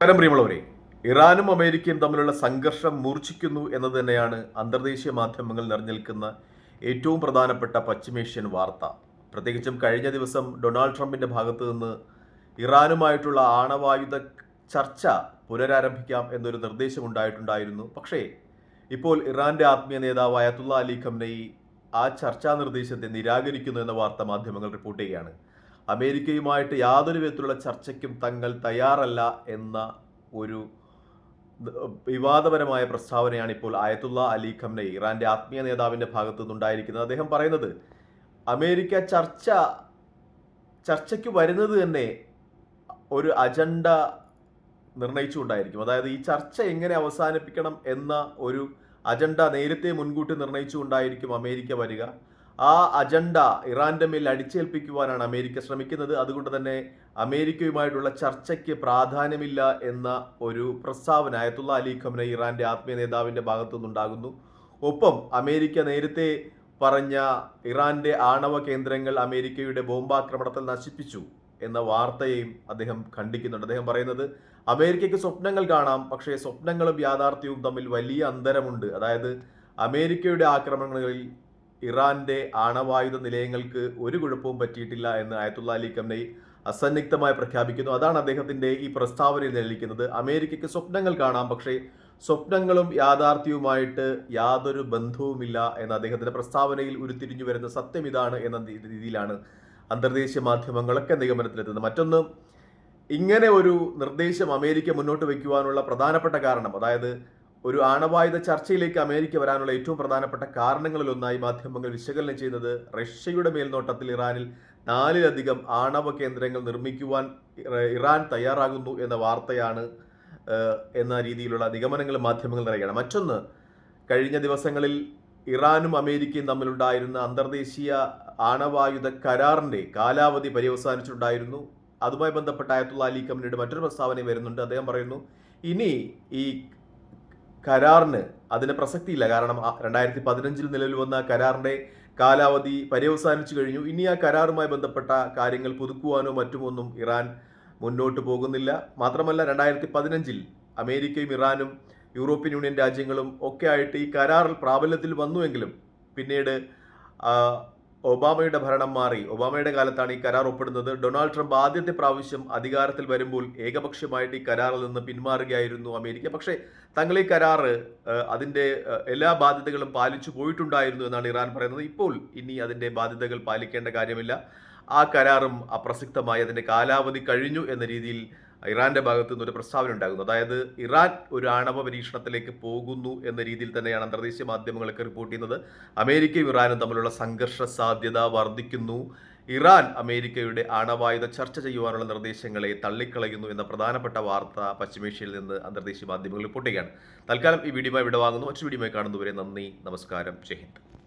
നമസ്കാരം പ്രിയമുള്ളവരെ. ഇറാനും അമേരിക്കയും തമ്മിലുള്ള സംഘർഷം മൂർച്ഛിക്കുന്നു എന്നത് തന്നെയാണ് അന്തർദേശീയ മാധ്യമങ്ങൾ നിറഞ്ഞിൽക്കുന്ന ഏറ്റവും പ്രധാനപ്പെട്ട പശ്ചിമേഷ്യൻ വാർത്ത. പ്രത്യേകിച്ചും കഴിഞ്ഞ ദിവസം ഡൊണാൾഡ് ട്രംപിന്റെ ഭാഗത്തു നിന്ന് ഇറാനുമായിട്ടുള്ള ആണവായുധ ചർച്ച പുനരാരംഭിക്കാം എന്നൊരു നിർദ്ദേശം ഉണ്ടായിട്ടുണ്ടായിരുന്നു. പക്ഷേ ഇപ്പോൾ ഇറാന്റെ ആത്മീയ നേതാവ് അയത്തുള്ള അലി ഖംനയി ആ ചർച്ചാ നിർദ്ദേശത്തെ നിരാകരിക്കുന്നു എന്ന വാർത്ത മാധ്യമങ്ങൾ റിപ്പോർട്ട് ചെയ്യുകയാണ്. അമേരിക്കയുമായിട്ട് യാതൊരു വിധത്തിലുള്ള ചർച്ചയ്ക്കും തങ്ങൾ തയ്യാറല്ല എന്ന ഒരു വിവാദപരമായ പ്രസ്താവനയാണ് ഇപ്പോൾ ആയത്തുള്ള അലി ഖംനയി ഇറാന്റെ ആത്മീയ നേതാവിന്റെ ഭാഗത്തു നിന്നുണ്ടായിരിക്കുന്നത്. അദ്ദേഹം പറയുന്നത് അമേരിക്ക ചർച്ച ചർച്ചയ്ക്ക് വരുന്നത് തന്നെ ഒരു അജണ്ട നിർണയിച്ചുകൊണ്ടായിരിക്കും. അതായത് ഈ ചർച്ച എങ്ങനെ അവസാനിപ്പിക്കണം എന്ന ഒരു അജണ്ട നേരത്തെ മുൻകൂട്ടി നിർണയിച്ചുകൊണ്ടായിരിക്കും അമേരിക്ക വരിക. ആ അജണ്ട ഇറാന്റെ മേൽ അടിച്ചേൽപ്പിക്കുവാനാണ് അമേരിക്ക ശ്രമിക്കുന്നത്. അതുകൊണ്ട് തന്നെ അമേരിക്കയുമായിട്ടുള്ള ചർച്ചയ്ക്ക് പ്രാധാന്യമില്ല എന്ന ഒരു പ്രസ്താവന അയത്തുള്ള അലി ഖമന ഇറാന്റെ ആത്മീയ നേതാവിന്റെ ഭാഗത്തു നിന്നുണ്ടാകുന്നു ഒപ്പം അമേരിക്ക നേരത്തെ പറഞ്ഞ ഇറാന്റെ ആണവ കേന്ദ്രങ്ങൾ അമേരിക്കയുടെ ബോംബാക്രമണത്തിൽ നശിപ്പിച്ചു എന്ന വാർത്തയെയും അദ്ദേഹം ഖണ്ഡിക്കുന്നുണ്ട്. അദ്ദേഹം പറയുന്നത് അമേരിക്കയ്ക്ക് സ്വപ്നങ്ങൾ കാണാം പക്ഷേ സ്വപ്നങ്ങളും യാഥാർത്ഥ്യവും തമ്മിൽ വലിയ അന്തരമുണ്ട്. അതായത് അമേരിക്കയുടെ ആക്രമണങ്ങളിൽ ഇറാന്റെ ആണവായുധ നിലയങ്ങൾക്ക് ഒരു കുഴപ്പവും പറ്റിയിട്ടില്ല എന്ന് അയത്തുള്ള അലി കംനൈ അസന്നിഗ്ധമായി പ്രഖ്യാപിക്കുന്നു. അതാണ് അദ്ദേഹത്തിന്റെ ഈ പ്രസ്താവനയിൽ നിലനിൽക്കുന്നത് അമേരിക്കയ്ക്ക് സ്വപ്നങ്ങൾ കാണാം പക്ഷേ സ്വപ്നങ്ങളും യാഥാർത്ഥ്യവുമായിട്ട് യാതൊരു ബന്ധവുമില്ല എന്ന അദ്ദേഹത്തിന്റെ പ്രസ്താവനയിൽ ഉരുത്തിരിഞ്ഞു വരുന്ന സത്യം ഇതാണ് എന്ന രീതിയിലാണ് അന്തർദേശീയ മാധ്യമങ്ങളൊക്കെ നിഗമനത്തിലെത്തുന്നത്. മറ്റൊന്ന് ഇങ്ങനെ ഒരു നിർദ്ദേശം അമേരിക്ക മുന്നോട്ട് വയ്ക്കുവാനുള്ള പ്രധാനപ്പെട്ട കാരണം അതായത് ഒരു ആണവായുധ ചർച്ചയിലേക്ക് അമേരിക്ക വരാനുള്ള ഏറ്റവും പ്രധാനപ്പെട്ട കാരണങ്ങളിലൊന്നായി മാധ്യമങ്ങൾ വിശകലനം ചെയ്യുന്നത് റഷ്യയുടെ മേൽനോട്ടത്തിൽ ഇറാനിൽ നാലിലധികം ആണവ കേന്ദ്രങ്ങൾ നിർമ്മിക്കുവാൻ ഇറാൻ തയ്യാറാകുന്നു എന്ന വാർത്തയാണ് എന്ന രീതിയിലുള്ള നിഗമനങ്ങൾ മാധ്യമങ്ങൾ നിറയുകയാണ്. മറ്റൊന്ന് കഴിഞ്ഞ ദിവസങ്ങളിൽ ഇറാനും അമേരിക്കയും തമ്മിലുണ്ടായിരുന്ന അന്തർദേശീയ ആണവായുധ കരാറിന്റെ കാലാവധി പര്യവസാനിച്ചിട്ടുണ്ടായിരുന്നു. അതുമായി ബന്ധപ്പെട്ട അയത്തുള്ള അലി കമ്പനിയുടെ മറ്റൊരു പ്രസ്താവന വരുന്നുണ്ട്. അദ്ദേഹം പറയുന്നു ഇനി ഈ കരാറിന് അതിന് പ്രസക്തിയില്ല. കാരണം രണ്ടായിരത്തി പതിനഞ്ചിൽ നിലവിൽ വന്ന കരാറിന്റെ കാലാവധി പര്യവസാനിച്ചു കഴിഞ്ഞു. ഇനി ആ കരാറുമായി ബന്ധപ്പെട്ട കാര്യങ്ങൾ പുതുക്കുവാനോ മറ്റുമൊന്നും ഇറാൻ മുന്നോട്ട് പോകുന്നില്ല. മാത്രമല്ല രണ്ടായിരത്തി പതിനഞ്ചിൽ അമേരിക്കയും ഇറാനും യൂറോപ്യൻ യൂണിയൻ രാജ്യങ്ങളും ഒക്കെ ആയിട്ട് ഈ കരാറിൽ പ്രാബല്യത്തിൽ വന്നുവെങ്കിലും പിന്നീട് ഒബാമയുടെ ഭരണം മാറി. ഒബാമയുടെ കാലത്താണ് ഈ കരാർ ഒപ്പിടുന്നത്. ഡൊണാൾഡ് ട്രംപ് ആദ്യത്തെ പ്രാവശ്യം അധികാരത്തിൽ വരുമ്പോൾ ഏകപക്ഷമായിട്ട് ഈ കരാറിൽ നിന്ന് പിന്മാറുകയായിരുന്നു അമേരിക്ക. പക്ഷേ തങ്ങൾ ഈ കരാറ് അതിന്റെ എല്ലാ ബാധ്യതകളും പാലിച്ചു പോയിട്ടുണ്ടായിരുന്നു എന്നാണ് ഇറാൻ പറയുന്നത്. ഇപ്പോൾ ഇനി അതിന്റെ ബാധ്യതകൾ പാലിക്കേണ്ട കാര്യമില്ല. ആ കരാറും അപ്രസക്തമായി അതിന്റെ കാലാവധി കഴിഞ്ഞു എന്ന രീതിയിൽ ഇറാന്റെ ഭാഗത്തു നിന്ന് ഒരു പ്രസ്താവന ഉണ്ടാകുന്നു അതായത് ഇറാൻ ഒരു ആണവ പരീക്ഷണത്തിലേക്ക് പോകുന്നു എന്ന രീതിയിൽ തന്നെയാണ് അന്തർദേശീയ മാധ്യമങ്ങളൊക്കെ റിപ്പോർട്ട് ചെയ്യുന്നത്. അമേരിക്കയും ഇറാനും തമ്മിലുള്ള സംഘർഷ സാധ്യത വർദ്ധിക്കുന്നു. ഇറാൻ അമേരിക്കയുടെ ആണവായുധ ചർച്ച ചെയ്യുവാനുള്ള നിർദ്ദേശങ്ങളെ തള്ളിക്കളയുന്നു എന്ന പ്രധാനപ്പെട്ട വാർത്ത പശ്ചിമേഷ്യയിൽ നിന്ന് അന്തർദേശീയ മാധ്യമങ്ങൾ റിപ്പോർട്ട് ചെയ്യുകയാണ്. തൽക്കാലം ഈ വീഡിയോ വിടവാങ്ങുന്നു മറ്റു വീഡിയോ കാണുന്നവരെ നന്ദി നമസ്കാരം. ജയ്